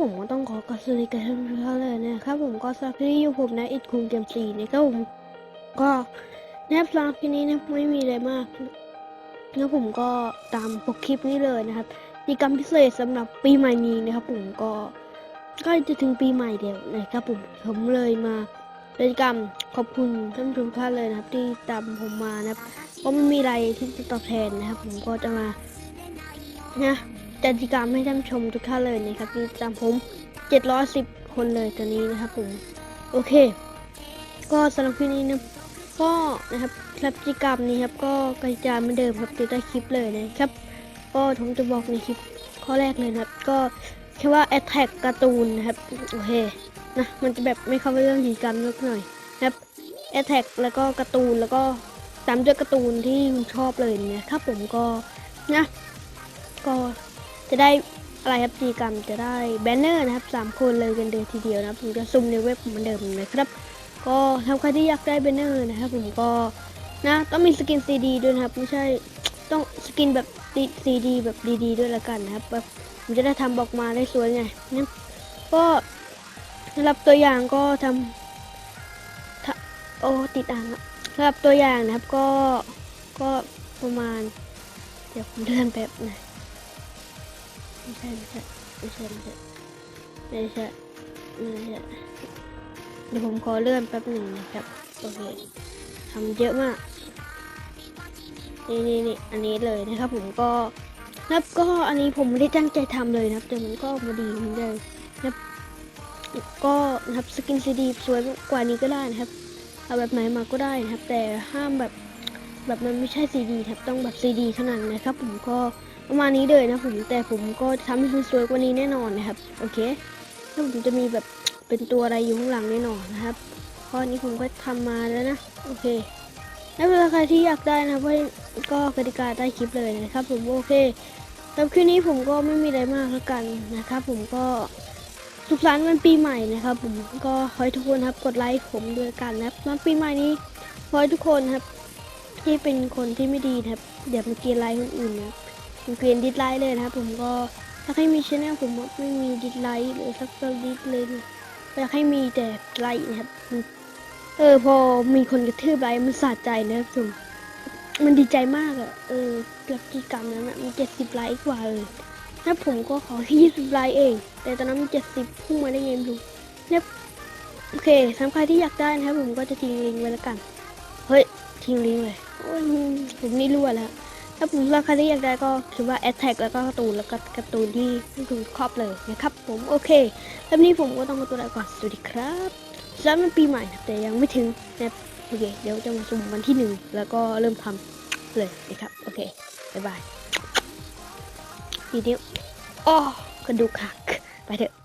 ผมก็ต้องขอกราบสวัสดีกันทุกท่านเลยนะครับผมก็สำหรับที่อยู่ผมนะอิดคุงเกมสี่นะครับผมก็นะครับสำหรับที่นี้นะไม่มีอะไรมากแล้วผมก็ตามปกคลิปนี้เลยนะครับกิจกรรมพิเศษสำหรับปีใหม่นี้นะครับ ผมก็ใกล้จะถึงปีใหม่เดียวนะครับผมผมเลยมากิจกรรมขอบคุณท่านผู้ชมทุกท่านเลยนะครับ ที่ตามผมมานะครับก็ไม่มีอะไรที่จะตอบแทนนะครับ ผมก็จะมานะ จัดกิจกรรมให้ท่านชมทุกท่านเลยนะครับที่ตามผม710 คนเลยตอนนี้นะครับผมโอเค ก็สำหรับคลิปนี้นะก็นะครับคลิปกิจกรรมนี้ครับก็กระจายเหมือนเดิมครับติดใต้คลิปเลยนะครับ ก็ผมจะบอกในคลิปข้อแรกเลยนะครับ ก็แค่ว่า attack การ์ตูนนะครับโอเคนะมันจะแบบไม่เข้าไปเรื่องกิจกรรมนิดหน่อยนะครับ attack แล้วก็การ์ตูนแล้วก็ตามด้วยการ์ตูนที่คุณชอบเลยนะครับผมก็นะก็ จะได้อะไรครับกิจกรรมจะได้แบนเนอร์นะครับสามคนเลยกันเดือนทีเดียวนะครับผมจะซุ่มในเว็บเหมือนเดิมเลยครับ ก็ถ้าใครที่อยากได้แบนเนอร์นะครับ ผมก็นะต้องมีสกินซีดีด้วยนะครับ ไม่ใช่ต้องสกินแบบซีดีแบบดีๆด้วยละกันนะครับแบบผมจะได้ทำออกมาได้สวยไงนะก็สำหรับตัวอย่างก็ทำถ้าโอ้ติดอ่างสำหรับตัวอย่างนะครับก็ก็ประมาณ เดี๋ยวผมเลื่อนแป๊บนะ ไม่ใช่ไม่ใช่ไม่ใช่ไม่ใช่ไม่ใช่ไม่ใช่เดี๋ยวผมขอเลื่อนแป๊บหนึ่งนะครับโอเคทำเยอะมากนี่นี่นี่อันนี้เลยนะครับผมก็นับก็อันนี้ผมไม่ได้ตั้งใจทำเลยนะครับแต่มันก็มาดีเหมือนเดิมนับก็นะครับสกินซีดีสวยกว่านี้ก็ได้นะครับเอาแบบไหนมาก็ได้นะครับ แต่ห้ามแบบ แบบมันไม่ใช่ซีดีครับต้องแบบซีดีเท่านั้นนะครับ ผมก็ประมาณนี้เลยนะผมแต่ผมก็ทำให้มันสวยกว่านี้แน่นอนนะครับ โอเคถ้าผมจะมีแบบเป็นตัวอะไรอยู่ข้างหลังแน่นอนนะครับข้อนี้ผมก็ทำมาแล้วนะโอเคแล้วเวลาใครที่อยากได้นะก็ก็กติกาใต้คลิปเลยนะครับ ผมโอเคสำหรับคลิปนี้ผมก็ไม่มีอะไรมากแล้วกันนะครับ ผมก็สุขสันต์วันปีใหม่นะครับ ผมก็ขอให้ทุกคนครับกดไลค์ผมด้วยกันนะครับวันปีใหม่นี้ขอให้ทุกคนครับ ที่เป็นคนที่ไม่ดีครับอย่ามาเกลียดไลค์คนอื่นนะผมเปลี่ยนดิสไลค์เลยนะครับ ผมก็ถ้าให้มีชแนลผมไม่มีดิสไลค์เลยสักดิสเลยอยากให้มีแต่ไลค์นะครับเออพอมีคนกระทืบไลค์มันสะใจนะครับผมมันดีใจมากอะเออลักกี้กรรมนั้นอะมันเจ็ดสิบไลค์กว่าเลยแล้วผมก็ขอแค่ยี่สิบไลค์เอง แต่ตอนนั้นมันเจ็ดสิบพุ่งมาได้ไงไม่รู้เนี่ยโอเคสำหรับใครที่อยากได้นะครับผมก็จะทิ้งลิงก์ไว้แล้วกัน เฮ้ย ทิ้งลิงเลยผมนี่รั่วแล้ว ถ้าผมราคาที่อยากได้ก็คือว่า a t t a c k แล้วก็การ์ตูนแล้วก็การ์ตูนที่คุณครอบเลยนะครับ ผมโอเคแล้วนี้ผมก็ต้องมาตัวลาก่อน สวัสดีครับสำหรับปีใหม่นะแต่ยังไม่ถึงนะโอเค เดี๋ยวจะมาสุ่มวันที่หนึ่งแล้วก็เริ่มทำเลยนะครับ โอเค บ๊ายบายทีเดียวอ้อกระดูกหัก ไปเถอะ